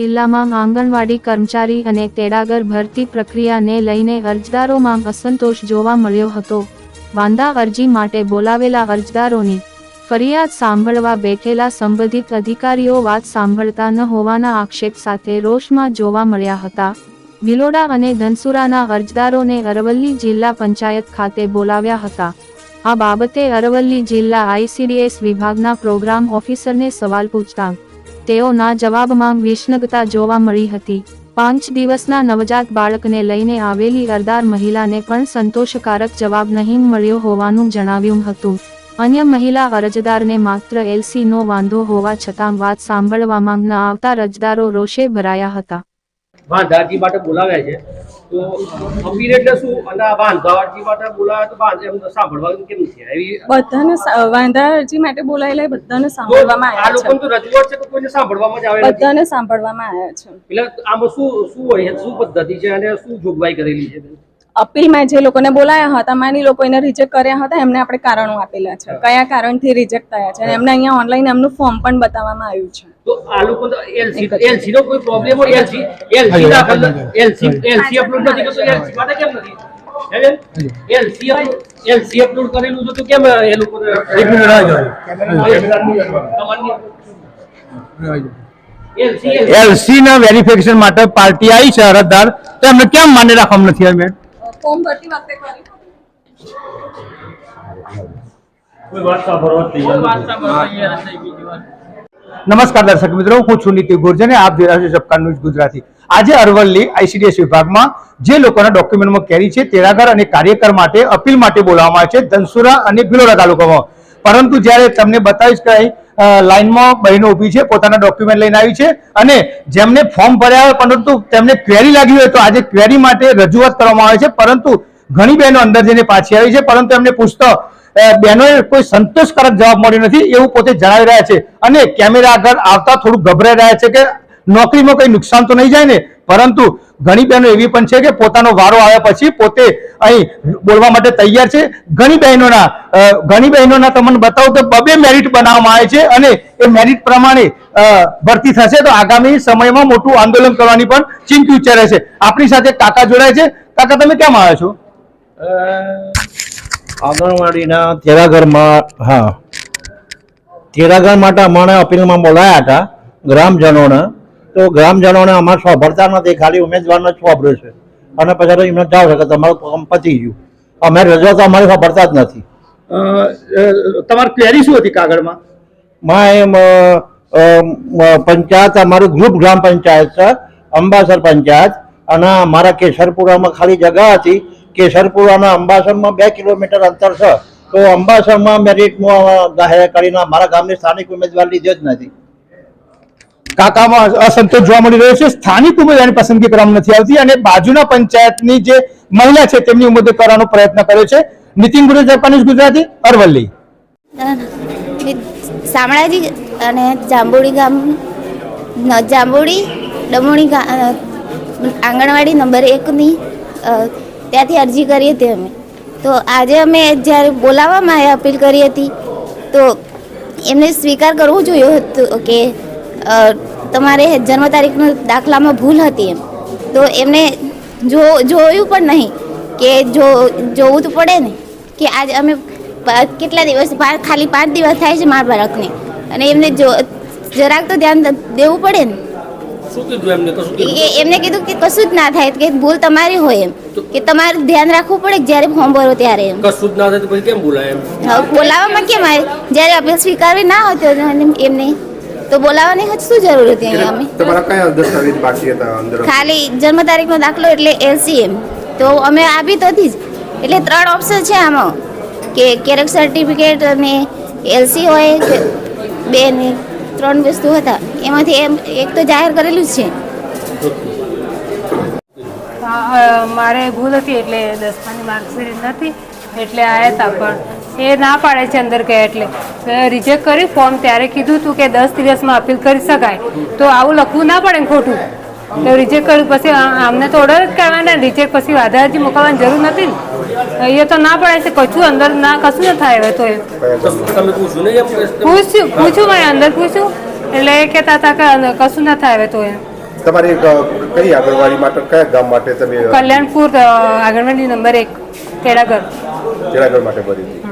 જિલ્લામાં આંગણવાડી કર્મચારી અને તેડાગર ભરતી પ્રક્રિયાને લઈને અરજદારોમાં અસંતોષ જોવા મળ્યો હતો. વાંધા અરજી માટે બોલાવેલા અરજદારોની ફરિયાદ સાંભળવા બેઠેલા સંબંધિત અધિકારીઓ વાત સાંભળતા ન હોવાના આક્ષેપ સાથે રોષમાં જોવા મળ્યા હતા. ભિલોડા અને ધનસુરાના અરજદારોને અરવલ્લી જિલ્લા પંચાયત ખાતે બોલાવ્યા હતા. આ બાબતે અરવલ્લી જિલ્લા આઈસીડીએસ વિભાગના પ્રોગ્રામ ઓફિસરને સવાલ પૂછતા તેઓના જવાબમાં વિષ્ણગતા જોવા મળી હતી. પાંચ દિવસના નવજાત બાળકને લઈને આવેલી અરદાર મહિલાને પણ સંતોષકારક જવાબ નહીં મળ્યો હોવાનું જણાવ્યું હતું. અન્ય મહિલા અરજદારને માત્ર એલસી નો વાંધો હોવા છતાં વાત સાંભળવામાં ન આવતા અરજદારો રોષે ભરાયા હતા. અરજી માટે બોલાવ્યા છે. તો અપીલ એટલે શું અને આ વાંધા માટે બોલાવ્યા તો વાંધા એમ સાંભળવાનું કેમ છે એવી બધાને બાંધાજી માટે બોલાયેલા બધાને બધાને આવ્યા સાંભળવામાં આ આવ્યા તો રજૂઆત છે તો કોઈને સાંભળવામાં જ આવે બધાને સાંભળવામાં આવ્યા છે. એટલે આમાં શું શું હોય શું પદ્ધતિ છે અને શું જોગવાઈ કરેલી છે? અપીલમાં જે લોકોને બોલાયા હતા માની લોકો એને રિજેક્ટ કર્યા હતા એમને આપણે કારણો આપેલા છે. કયા કારણથી રિજેક્ટ થયા છે? અને એમને અહીંયા ઓનલાઈન એમનું ફોર્મ પણ બતાવવામાં આવ્યું છે. તો आलू को एलसी एलसी એલસી નો કોઈ પ્રોબ્લેમ હોય એલસી એલસી દાખલ એલસી એલસી અપલોડ નથી કરતો એલસી માટે કેમ નથી? હે બેન? એલસી એલસી અપલોડ કરેલું છે તો કેમ એ લોકો એલસી એલસી ના વેરિફિકેશન માટે પાર્ટી આવી છે અરજદાર. તો એમને કેમ માન્ય રાખવામાં નથી આવી મેમ ફોર્મ ભરતી વખતે કરી. નમસ્કાર દર્શક મિત્રો, હું છું નીતિ ગુર્જર આપ જોઈ રહ્યા છો સબકા ન્યૂઝ ગુજરાતી. આજે અરવલ્લી આઈસીડીએસ વિભાગમાં જે લોકોના ડોક્યુમેન્ટમાં કેરી છે તેરાગર અને કાર્યકર માટે અપીલ માટે બોલાવવામાં આવે છે, ધનસુરા અને ભિલોડા તાલુકામાં. પરંતુ જ્યારે તમને બતાવીશ કે લાઈનમાં બહેનો ઊભી છે, પોતાના ડોક્યુમેન્ટ લઈને આવી છે અને જેમને ફોર્મ ભર્યા હોય, પરંતુ તેમને ક્વેરી લાગી હોય, તો આજે ક્વેરી માટે રજૂઆત કરવામાં આવે છે. પરંતુ ઘણી બહેનો અંદર જઈને પાછી આવી છે, પરંતુ એમને પૂછતા બહેનોએ કોઈ સંતોષકારક જવાબ મળ્યો નથી એવું પોતે જણાવી રહ્યા છે. અને કેમેરા આગળ આવતા થોડું ગભરાઈ રહ્યા છે કે નોકરીમાં કંઈ નુકસાન તો નહીં જાય ને, પરંતુ ઘણી બહેનો એવી પણ છે કે પોતાનો વારો આવ્યા પછી પોતે અહીં બોલવા માટે તૈયાર છે. ઘણી બહેનોના ઘણી બહેનોના તમને બતાવું તો બબે મેરિટ બનાવવામાં આવે છે અને એ મેરિટ પ્રમાણે ભરતી થશે. તો આગામી સમયમાં મોટું આંદોલન કરવાની પણ ચિંતા ઉચ્ચારે છે. આપણી સાથે કાકા જોડાય છે. કાકા, તમે કેમ આવ્યા છો? આંગણવાડીના તેરાગરમાં હા. તેરાગર માટે અમારે અપીલમાં બોલાયા હતા ગ્રામજનોને. તો ગ્રામજનોને અમારે સાંભળતા નથી ખાલી ઉમેદવારને જ સાંભળ્યું છે. અને પછી તો એમને જાવ છે કે તમારું કામ પતી ગયું. અમે રજૂઆત અમારી સાંભળતા જ નથી. તમારી ક્વેરી શું હતી કાગળમાં? માં એમ પંચાયત અમારું ગ્રુપ ગ્રામ પંચાયત છે અંબાસર પંચાયત. અને અમારા કેસરપુરામાં ખાલી જગા હતી. કેસરપુરાના અંબાસરમાં બે કિલોમીટર અંતર છે. તો અંબાસરમાં મેરિટમાં જાહેર કરીને અમારા ગામની સ્થાનિક ઉમેદવાર લીધો જ નથી. કાકામાં અસંતોષ જોવા મળી રહ્યો છે. સ્થાનિક ઉમેદવારની પસંદગી કરવામાં નથી આવતી અને બાજુના પંચાયતની જે મહિલા છે તેમની ઉમેદવાર કરવાનો પ્રયત્ન કર્યો છે. નીતિન ગુરુ જાપાનીઝ ગુજરાતી અરવલ્લી. શામળાજી અને જાંબુડી ગામ ન- જાંબુડી ડમોણી આંગણવાડી નંબર એકની ત્યાંથી અરજી કરી હતી અમે. તો આજે અમે જ્યારે બોલાવવામાં અપીલ કરી હતી, તો એમને સ્વીકાર કરવો જોઈએ હતું કે તમારે જન્મ તારીખનો દાખલામાં ભૂલ હતી એમ. તો એમને જો, જોયું પણ નહીં કે જો, જોવું તો પડે ને કે આજે અમે કેટલા દિવસ ખાલી પાંચ દિવસ થાય છે મારા બાળકને અને એમને જો, જરાક તો ધ્યાન દેવું પડે ને. શું કીધું એમને? કશું કીધું? એમને કીધું કે કશું જ ના થાય કે ભૂલ તમારી હોય એમ. કે તમારે ધ્યાન રાખવું પડે જ્યારે ફોર્મ ભરો ત્યારે એમ. કશું જ ના થાય તો પછી કેમ બોલાય એમ? હવે બોલાવવામાં કેમ આવે? જ્યારે અપીલ સ્વીકારવી ના હોતી હોય એમ- એમને તો બોલાવવાની હજ શું જરૂર હતી અહીંયા અમે? તમારા કયા દસ્તાવેજ બાકી હતા અંદર? ખાલી જન્મ તારીખનો દાખલો એટલે એલસીએમ. તો અમે આપી તો હતી જ. એટલે ત્રણ ઓપ્શન છે આમાં. કે કેરેક સર્ટિફિકેટ અને એલસી હોય કે બે ને ત્રણ વસ્તુ હતા. એમાંથી એમ, એક તો જાહેર કરેલું જ છે. મારે ભૂલ હતી એટલે દસમાની માર્કશીટ નથી, એટલે આવ્યા હતા, પણ એ ના પાડે છે અંદર ગયા એટલે. રિજેક્ટ કર્યું ફોર્મ ત્યારે કીધું હતું કે દસ દિવસમાં અપીલ કરી શકાય. તો આવું લખવું ના પડે ખોટું. તો રિજેક્ટ કર્યું પછી અમને આમને તો ઓર્ડર જ કરવાના રિજેક્ટ પછી આધાર અરજી મોકલવાની જરૂર નથી ને. એ તો ના પડે છે કશું અંદર ના કશું ન થાય હવે તો એ. પૂછ્યું પૂછ્યું પૂછ્યું મેં અંદર પૂછ્યું. એટલે એ કહેતા હતા કે કશું ના થાય હવે તો એ. તમારી કઈ આગળવાડી માટે કયા ગામ માટે તમે કલ્યાણપુર આગળવાડી નંબર એક કેળાગર કેળાગર માટે ભરી હતી?